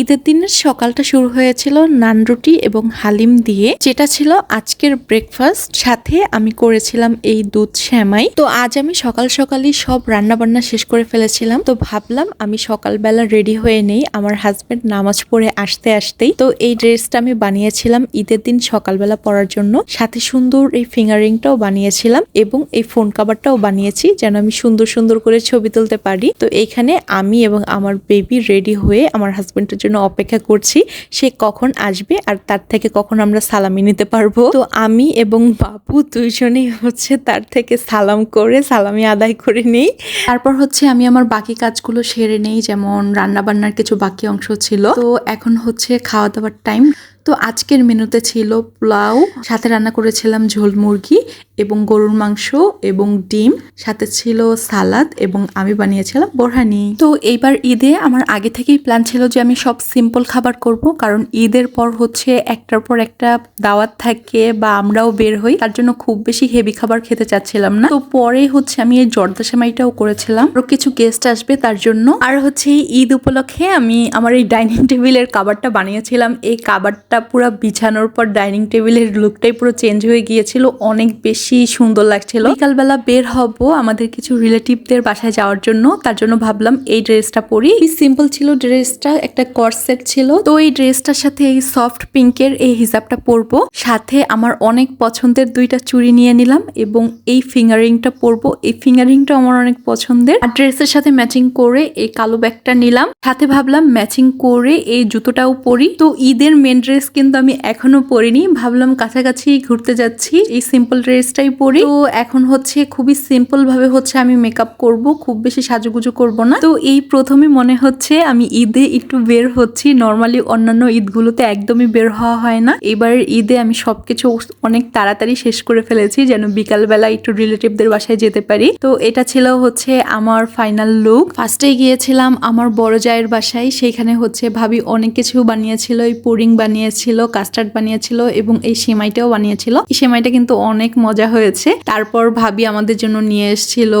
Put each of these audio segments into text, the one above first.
ঈদের দিনের সকালটা শুরু হয়েছিল নান রুটি এবং হালিম দিয়ে, যেটা ছিল আজকের ব্রেকফাস্ট সাথে আমি করেছিলাম এই দুধ শ্যামাই তো আজ আমি সকাল সকালই সব রান্না বান্না শেষ করে ফেলেছিলাম। তো ভাবলাম আমি সকালবেলা রেডি হয়ে নেই, আমার হাজবেন্ড নামাজ পড়ে আসতে আসতেই। তো এই ড্রেসটা আমি বানিয়েছিলাম ঈদের দিন সকালবেলা পরার জন্য। সাথে সুন্দর এই ফিঙ্গারিংটাও বানিয়েছিলাম এবং এই ফোন কাভারটাও বানিয়েছি, যেন আমি সুন্দর সুন্দর করে ছবি তুলতে পারি। তো এইখানে আমি এবং আমার বেবি রেডি হয়ে আমার হাজবেন্ডের জন্য অপেক্ষা করছি, সে কখন আসবে আর তার থেকে কখন আমরা সালামি নিতে পারব। তো আমি এবং বাবু দুইজনেই হচ্ছে তার থেকে সালাম করে সালামি আদায় করে নেই। তারপর হচ্ছে আমি আমার বাকি কাজগুলো সেরে নেই, যেমন রান্না বান্নার কিছু বাকি অংশ ছিল। তো এখন হচ্ছে খাওয়া দাওয়ার টাইম তো আজকের মেনুতে ছিল পোলাও, সাথে রান্না করেছিলাম ঝোল মুরগি এবং গরুর মাংস এবং ডিম, সাথে ছিল সালাদ এবং আমি বানিয়েছিলাম বোরহানি। তো এইবার ঈদে আমার আগে থেকেই প্ল্যান ছিল যে আমি সব সিম্পল খাবার করব, কারণ ঈদের পর হচ্ছে একটার পর একটা দাওয়াত থাকে বা আমরাও বের হই, তার জন্য খুব বেশি হেভি খাবার খেতে চাচ্ছিলাম না। তো পরে হচ্ছে আমি এই জর্দা সেমাইটাও করেছিলাম। আরও কিছু গেস্ট আসবে তার জন্য। আর হচ্ছে ঈদ উপলক্ষে আমি আমার এই ডাইনিং টেবিলের কাবারটা বানিয়েছিলাম। এই কাবারটা পুরো বিছানোর পর ডাইনিং টেবিলের লুকটাই পুরো চেঞ্জ হয়ে গিয়েছিল, অনেক বেশি সুন্দর লাগছিল। বিকালবেলা বের হব আমাদের কিছু রিলেটিভদের বাসায় যাওয়ার জন্য, তার জন্য ভাবলাম এই ড্রেসটা পরি। সিম্পল ছিল ড্রেসটা, একটা কর্সেট ছিল। তো এই ড্রেসটার সাথে এই সফট পিঙ্কের এই হিজাবটা পরবো। সাথে আমার অনেক পছন্দের দুইটা চুড়ি নিয়ে নিলাম এবং এই ফিঙ্গারিংটা পরবো। এই ফিঙ্গারিংটা আমার অনেক পছন্দের। আর ড্রেসের সাথে ম্যাচিং করে এই কালো ব্যাগটা নিলাম। সাথে ভাবলাম ম্যাচিং করে এই জুতোটাও পরি। তো ঈদের মেন ড্রেস কিন্তু আমি এখনও পরিনি। ভাবলাম কাছাকাছি ঘুরতে যাচ্ছি। এই সিম্পল ড্রেসটাই পরি। তো এখন হচ্ছে খুবই সিম্পল ভাবে হচ্ছে আমি মেকআপ করব। খুব বেশি সাজুগুজু করব না। তো এই প্রথমে মনে হচ্ছে আমি ঈদে একটু বের হচ্ছি। নর্মালি অন্যান্য ঈদগুলোতে একদমই বের হওয়া হয় না। এবার ঈদে আমি সবকিছু অনেক তাড়াতাড়ি শেষ করে ফেলেছি, যেন বিকালবেলা একটু রিলেটিভদের বাসায় যেতে পারি। তো এটা ছিল হচ্ছে আমার ফাইনাল লুক ফার্স্টে গিয়েছিলাম আমার বড় জায়ের বাসায়। সেইখানে হচ্ছে ভাবি অনেক কিছু বানিয়েছিল। এই পুডিং বানিয়েছিল কাস্টার্ড বানিয়েছিল এবং এই সেমাইটাও বানিয়েছিল। এই সেমাইটা কিন্তু অনেক মজা হয়েছে। তারপর ভাবি আমাদের জন্য নিয়ে এসেছিল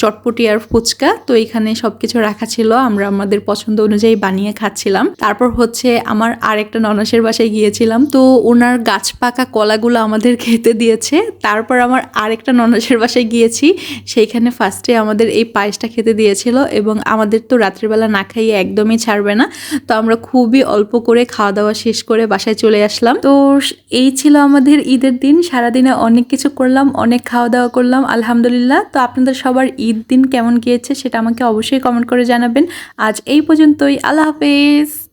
চটপটি আর ফুচকা। তো এখানে সবকিছু রাখা ছিল, আমরা আমাদের পছন্দ অনুযায়ী বানিয়ে খাচ্ছিলাম। তারপর হচ্ছে আমার আরেকটা ননসের বাসায় গিয়েছিলাম। তো ওনার গাছ পাকা কলাগুলো আমাদের খেতে দিয়েছে। তারপর আমার আরেকটা ননসের বাসায় গিয়েছি। সেইখানে ফার্স্টে আমাদের এই পায়েসটা খেতে দিয়েছিল এবং আমাদের তো রাত্রিবেলা না খাইয়ে একদমই ছাড়বে না। তো আমরা খুবই অল্প করে খাওয়া দাওয়া শেষ করে বাসায় চলে আসলাম। তো এই ছিল আমাদের ঈদের দিন। সারাদিনে অনেক কিছু করলাম, অনেক খাওয়া দাওয়া করলাম, আলহামদুলিল্লাহ। তো আপনাদের সবার ঈদ দিন কেমন গিয়েছে সেটা আমাকে অবশ্যই কমেন্ট করে জানাবেন। আজ এই পর্যন্তই। আল্লাহ হাফেজ।